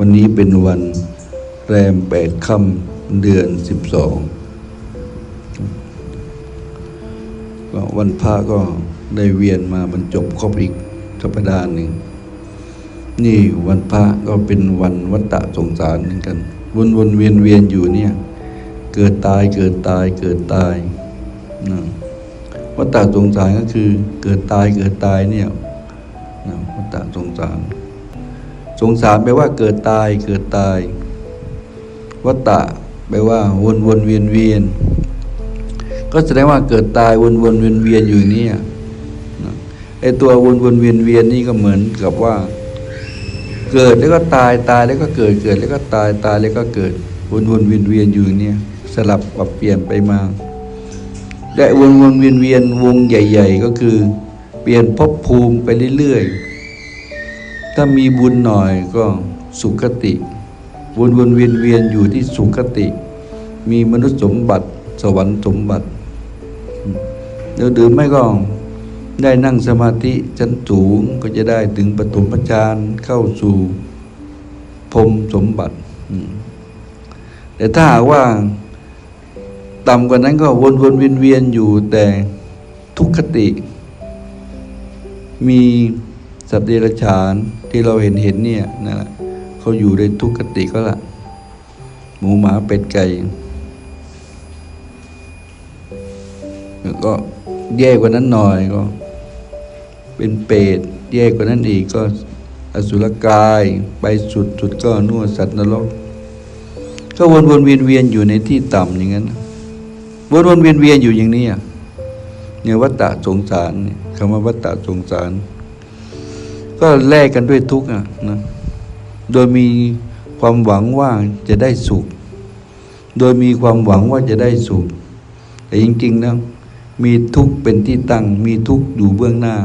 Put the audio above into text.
วันนี้เป็นวันแรมแปดค่ำเดือนสิบสองก็วันพระก็ได้เวียนมาบรรจบครบอีกสัปดาห์หนึ่ง นี่วันพระก็เป็นวันวัฏฏะสงสารเหมือนกัน วนวนเวียนเวียนอยู่เนี่ย เกิดตายเกิดตายเกิดตายนะวัฏฏะสงสารก็คือเกิดตายเกิดตายเนี่ยนะวัฏฏะสงสาร สงสารแปลว่าเกิดตายเกิดตาย วัฏฏะแปลว่าวนวนเวียนเวียน ก็แสดงว่าเกิดตายวนวนเวียนเวียนอยู่เนี่ยไอตัววนวนเวียนเวียนนี่ก็เหมือนกับว่า เกิดแล้วก็ตายตายแล้วก็เกิดเกิดแล้วก็ตายตายแล้วก็เกิด วนวนเวียนเวียนอยู่เนี่ยสลับปรับเปลี่ยนไปมาและวนวนเวียนเวียนวงใหญ่ ๆ ก็คือ เปลี่ยนภพภูมิไปเรื่อยๆ ถ้ามีบุญหน่อยก็สุขติ วนวนเวียนเวียนอยู่ที่สุขติ มีมนุษย์สมบัติ สวรรค์สมบัติหรือหรือไม่ก็ได้นั่งสมาธิชั้นสูงก็จะได้ถึงปฐมฌานเข้าสู่พรมสมบัติ แต่ถ้าหากว่าต่ำกว่านั้นก็วนวนเวียนเวียนอยู่แต่ทุกขติ มี สัตว์เดรัจฉานที่เราเห็นเห็นเนี่ยนั่นแหละเขาอยู่ในทุกขติก็ละหมูหมาเป็ดไก่แล้วก็แย่กว่านั้นหน่อยก็ เป็นเปรตแย่กว่านั้นอีกก็อสุรกายไปสุดสุดก็นู่นสัตว์นรกก็วนวนเวียนเวียนอยู่ในที่ต่ำอย่างนั้นวนวนเวียนเวียนอยู่อย่างนี้เนี่ยวัฏฏะสงสารคำว่าวัฏฏะสงสาร ก็แลกกันด้วยทุกข์นะ โดยมีความหวังว่าจะได้สุข โดยมีความหวังว่าจะได้สุข แต่จริงๆนะมีทุกข์เป็นที่ตั้ง มีทุกข์อยู่เบื้องหน้า